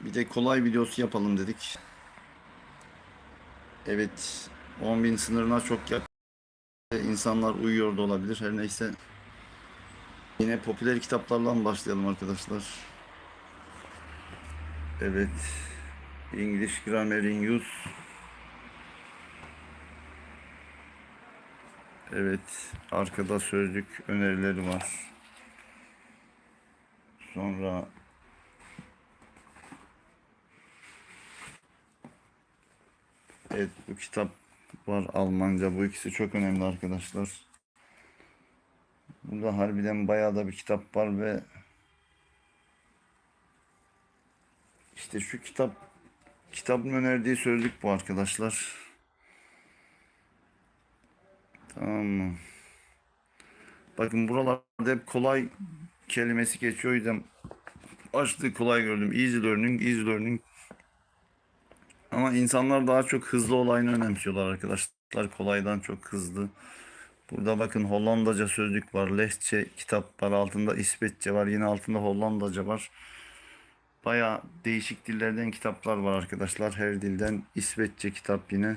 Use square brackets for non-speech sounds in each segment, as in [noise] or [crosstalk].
Bir de kolay videosu yapalım dedik. Evet 10.000 sınırına çok yakın. İnsanlar uyuyor da olabilir. Her neyse. Yine popüler kitaplardan başlayalım arkadaşlar. Evet. English Grammar in Use. Evet. Arkada sözlük önerileri var. Sonra Evet bu kitap var Almanca. Bu ikisi çok önemli arkadaşlar. Burada harbiden bayağı da bir kitap var ve işte şu kitap kitabın önerdiği sözlük bu arkadaşlar. Tamam mı? Bakın buralarda hep kolay kelimesi geçiyor. O yüzden başlığı kolay gördüm. Easy learning, easy learning. Ama insanlar daha çok hızlı olayını önemsiyorlar arkadaşlar. Kolaydan çok hızlı. Burada bakın Hollandaca sözlük var. Lehçe kitap var. Altında İsveççe var. Yine altında Hollandaca var. Baya değişik dillerden kitaplar var arkadaşlar. Her dilden İsveççe kitap yine.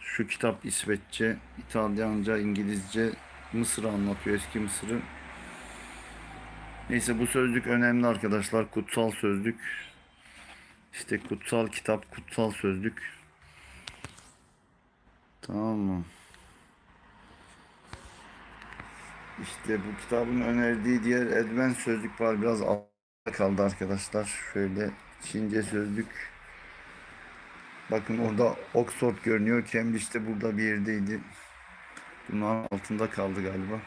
Şu kitap İsveççe, İtalyanca, İngilizce, Mısır'ı anlatıyor. Eski Mısır'ı. Neyse bu sözlük önemli arkadaşlar. Kutsal sözlük. İşte kutsal kitap, kutsal sözlük. Tamam mı? İşte bu kitabın önerdiği diğer advanced sözlük var. Biraz altta kaldı arkadaşlar. Şöyle Çince sözlük. Bakın orada Oxford görünüyor. Cambridge de burada bir yerdeydi. Bunun altında kaldı galiba.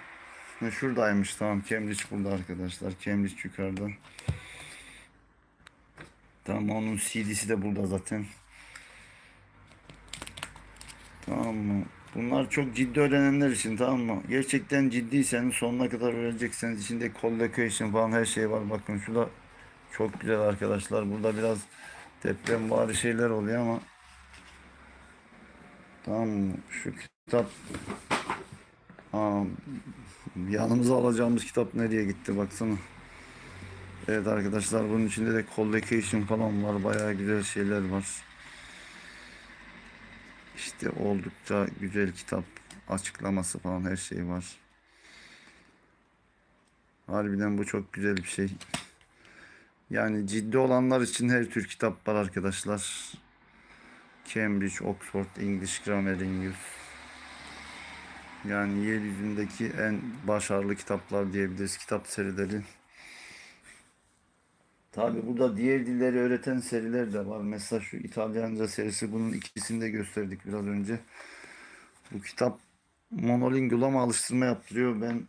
Şuradaymış tamam. Cambridge burada arkadaşlar. Cambridge yukarıda. Tamam onun CD'si de burada zaten. Tamam mı? Bunlar çok ciddi öğrenenler için tamam mı? Gerçekten ciddiyseniz sonuna kadar öğrenecekseniz içinde collocation falan her şey var. Bakın şurada çok güzel arkadaşlar. Burada biraz deprem var şeyler oluyor ama tamam mı? Şu kitap Aa, yanımıza alacağımız kitap nereye gitti baksana. Evet arkadaşlar bunun içinde de collocation falan var. Bayağı güzel şeyler var. İşte oldukça güzel kitap açıklaması falan her şey var. Harbiden bu çok güzel bir şey. Yani ciddi olanlar için her tür kitap var arkadaşlar. Cambridge, Oxford, English Grammar in Use. Yani yeryüzündeki en başarılı kitaplar diyebiliriz. Kitap serileri. Tabi burada diğer dilleri öğreten seriler de var. Mesela şu İtalyanca serisi bunun ikisini de gösterdik biraz önce. Bu kitap monolingual alıştırma yaptırıyor. Ben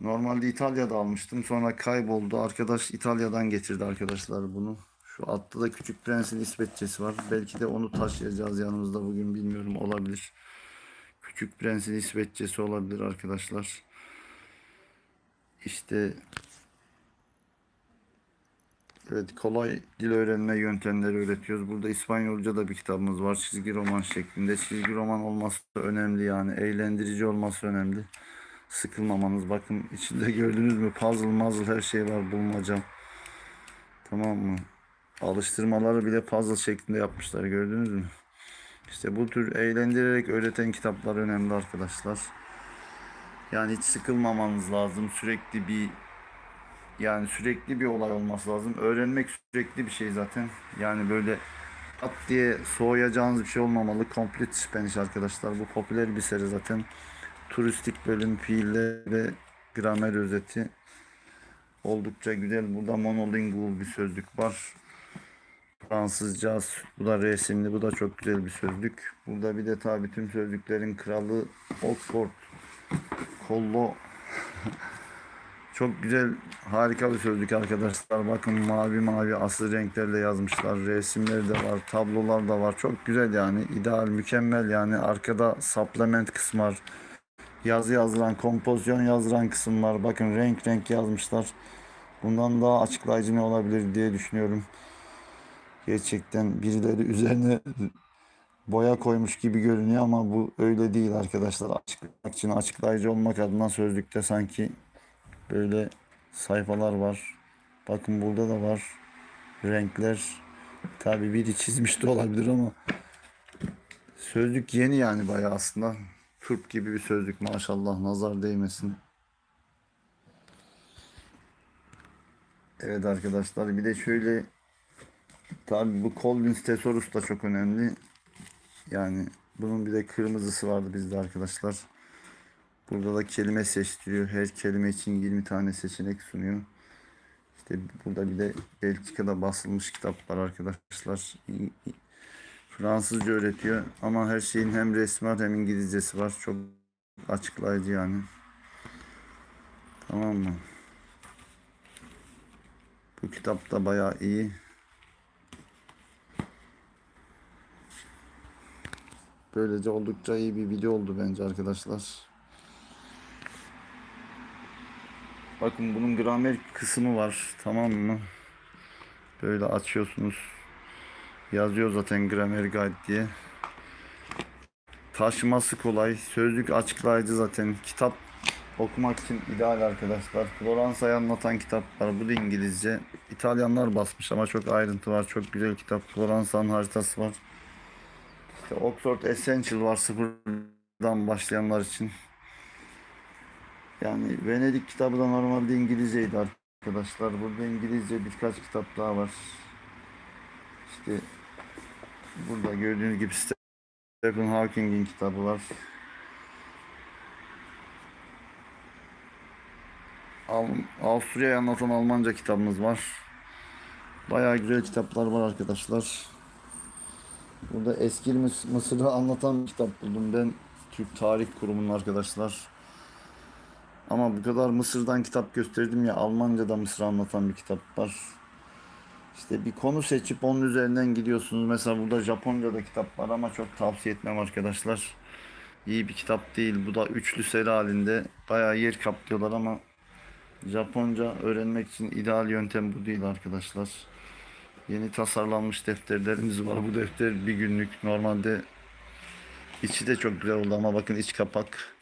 normalde İtalya'da almıştım. Sonra kayboldu. Arkadaş İtalya'dan getirdi arkadaşlar bunu. Şu altta da Küçük Prens'in İsveççesi var. Belki de onu taşıyacağız yanımızda bugün bilmiyorum olabilir. Küçük Prens'in İsveççesi olabilir arkadaşlar. İşte Evet kolay dil öğrenme yöntemleri öğretiyoruz. Burada İspanyolca da bir kitabımız var. Çizgi roman şeklinde. Çizgi roman olması önemli yani. Eğlendirici olması önemli. Sıkılmamanız. Bakın içinde gördünüz mü puzzle muzzle her şey var bulmaca. Tamam mı? Alıştırmaları bile puzzle şeklinde yapmışlar gördünüz mü? İşte bu tür eğlendirerek öğreten kitaplar önemli arkadaşlar. Yani hiç sıkılmamanız lazım. Sürekli bir yani sürekli bir olay olması lazım. Öğrenmek sürekli bir şey zaten. Yani böyle at diye soğuyacağınız bir şey olmamalı. Complete Spanish arkadaşlar. Bu popüler bir seri zaten. Turistik bölüm, fiiller ve gramer özeti. Oldukça güzel. Burada monolingual bir sözlük var. Fransızca, bu da resimli, bu da çok güzel bir sözlük. Burada bir de tabi tüm sözlüklerin kralı Oxford Kollo [laughs] Çok güzel, harika bir sözlük arkadaşlar. Bakın mavi mavi asıl renklerle yazmışlar. Resimleri de var, tablolar da var. Çok güzel yani. ideal, mükemmel yani. Arkada supplement kısmı var. Yazı yazılan, kompozisyon yazılan kısım var. Bakın renk renk yazmışlar. Bundan daha açıklayıcı ne olabilir diye düşünüyorum. Gerçekten birileri üzerine boya koymuş gibi görünüyor ama bu öyle değil arkadaşlar. Açıklamak için açıklayıcı olmak adına sözlükte sanki Böyle sayfalar var. Bakın burada da var. Renkler tabi biri çizmiş de olabilir ama sözlük yeni yani bayağı aslında. Turp gibi bir sözlük maşallah nazar değmesin. Evet arkadaşlar bir de şöyle tabi bu Collins Thesaurus da çok önemli. Yani bunun bir de kırmızısı vardı bizde arkadaşlar. Burada da kelime seçtiriyor. Her kelime için 20 tane seçenek sunuyor. İşte burada bir de Belçika'da basılmış kitap var arkadaşlar. Fransızca öğretiyor ama her şeyin hem resmi var hem İngilizcesi var. Çok açıklayıcı yani. Tamam mı? Bu kitap da bayağı iyi. Böylece oldukça iyi bir video oldu bence arkadaşlar. Bakın bunun gramer kısmı var. Tamam mı? Böyle açıyorsunuz. Yazıyor zaten gramer guide diye. Taşıması kolay. Sözlük açıklayıcı zaten. Kitap okumak için ideal arkadaşlar. Floransa'yı anlatan kitaplar. Bu da İngilizce. İtalyanlar basmış ama çok ayrıntı var. Çok güzel kitap. Floransa'nın haritası var. İşte Oxford Essential var sıfırdan başlayanlar için. Yani Venedik kitabı da normalde İngilizceydi arkadaşlar. Burada İngilizce birkaç kitap daha var. İşte burada gördüğünüz gibi Stephen Hawking'in kitabı var. Al Avusturya'yı anlatan Almanca kitabımız var. Bayağı güzel kitaplar var arkadaşlar. Burada eski Mıs- Mısır'ı anlatan kitap buldum ben. Türk Tarih Kurumu'nun arkadaşlar. Ama bu kadar Mısır'dan kitap gösterdim ya Almanca'da Mısır'ı anlatan bir kitap var. İşte bir konu seçip onun üzerinden gidiyorsunuz. Mesela burada Japonca'da kitap var ama çok tavsiye etmem arkadaşlar. İyi bir kitap değil. Bu da üçlü seri halinde. Bayağı yer kaplıyorlar ama Japonca öğrenmek için ideal yöntem bu değil arkadaşlar. Yeni tasarlanmış defterlerimiz var. Bu defter bir günlük. Normalde içi de çok güzel oldu ama bakın iç kapak.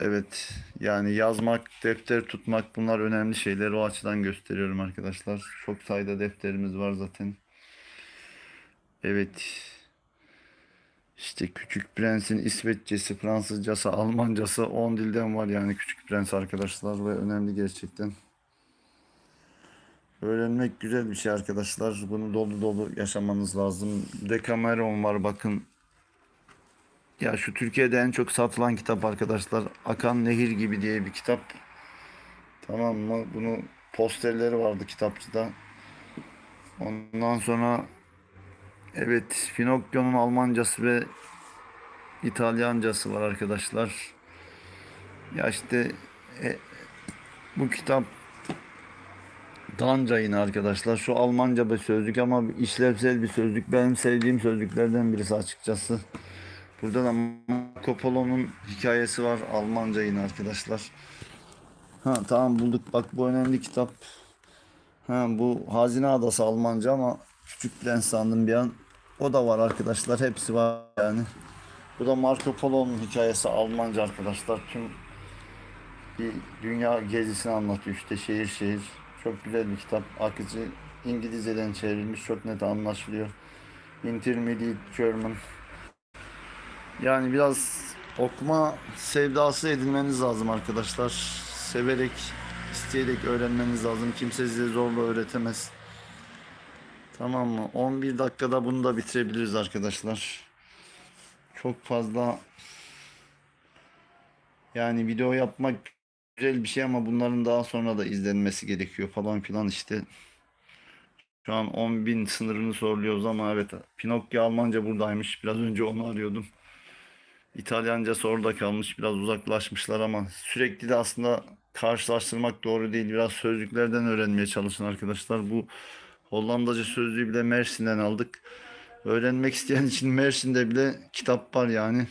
Evet yani yazmak, defter tutmak bunlar önemli şeyler. O açıdan gösteriyorum arkadaşlar. Çok sayıda defterimiz var zaten. Evet. İşte Küçük Prens'in İsveççesi, Fransızcası, Almancası 10 dilden var yani Küçük Prens arkadaşlar ve önemli gerçekten. Öğrenmek güzel bir şey arkadaşlar. Bunu dolu dolu yaşamanız lazım. Decameron var bakın. Ya şu Türkiye'de en çok satılan kitap arkadaşlar. Akan Nehir gibi diye bir kitap. Tamam mı? Bunu posterleri vardı kitapçıda. Ondan sonra evet Pinokyo'nun Almancası ve İtalyancası var arkadaşlar. Ya işte e, bu kitap Danca yine arkadaşlar. Şu Almanca bir sözlük ama işlevsel bir sözlük. Benim sevdiğim sözlüklerden birisi açıkçası. Burada da Marco Polo'nun hikayesi var. Almanca yine arkadaşlar. Ha tamam bulduk. Bak bu önemli kitap. Ha bu Hazine Adası Almanca ama Küçük Prens sandım bir an. O da var arkadaşlar. Hepsi var yani. Bu da Marco Polo'nun hikayesi Almanca arkadaşlar. Tüm bir dünya gezisini anlatıyor işte şehir şehir. Çok güzel bir kitap. Akıcı İngilizceden çevrilmiş. Çok net anlaşılıyor. Intermediate German. Yani biraz okuma sevdası edinmeniz lazım arkadaşlar. Severek, isteyerek öğrenmeniz lazım. Kimse size zorla öğretemez. Tamam mı? 11 dakikada bunu da bitirebiliriz arkadaşlar. Çok fazla yani video yapmak güzel bir şey ama bunların daha sonra da izlenmesi gerekiyor falan filan işte. Şu an 10.000 sınırını zorluyoruz ama evet Pinokyo Almanca buradaymış. Biraz önce onu arıyordum. İtalyancası orada kalmış. Biraz uzaklaşmışlar ama sürekli de aslında karşılaştırmak doğru değil. Biraz sözlüklerden öğrenmeye çalışın arkadaşlar. Bu Hollandaca sözlüğü bile Mersin'den aldık. Öğrenmek isteyen için Mersin'de bile kitap var yani.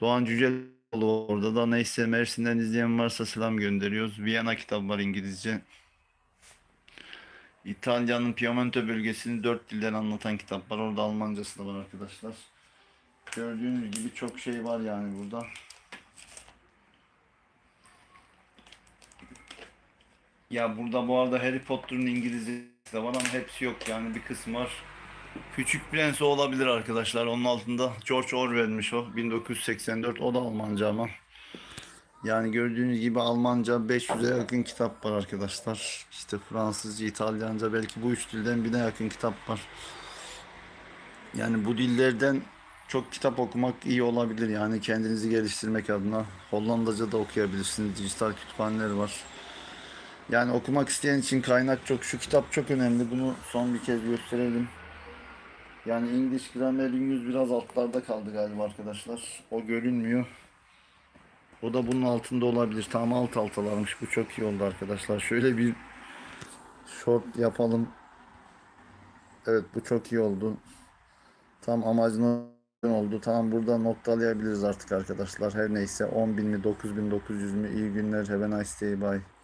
Doğan Cüceloğlu orada da neyse Mersin'den izleyen varsa selam gönderiyoruz. Viyana kitabı var İngilizce. İtalya'nın Piemonte bölgesini dört dilden anlatan kitap var. Orada Almancası da var arkadaşlar. Gördüğünüz gibi çok şey var yani burada. Ya burada bu arada Harry Potter'ın İngilizcesi de var ama hepsi yok yani bir kısmı var. Küçük Prens olabilir arkadaşlar. Onun altında George Orwell'miş o. 1984 o da Almanca ama. Yani gördüğünüz gibi Almanca 500'e yakın kitap var arkadaşlar. İşte Fransızca, İtalyanca belki bu üç dilden bine yakın kitap var. Yani bu dillerden çok kitap okumak iyi olabilir. Yani kendinizi geliştirmek adına. Hollandaca da okuyabilirsiniz. Dijital kütüphaneler var. Yani okumak isteyen için kaynak çok. Şu kitap çok önemli. Bunu son bir kez gösterelim. Yani İngiliz gramerimiz biraz altlarda kaldı galiba arkadaşlar. O görünmüyor. O da bunun altında olabilir. Tam alt altalarmış. Bu çok iyi oldu arkadaşlar. Şöyle bir short yapalım. Evet bu çok iyi oldu. Tam amacına oldu. Tamam burada noktalayabiliriz artık arkadaşlar. Her neyse 10.000 mi 9.900 mü iyi günler. Have a nice day. Bye.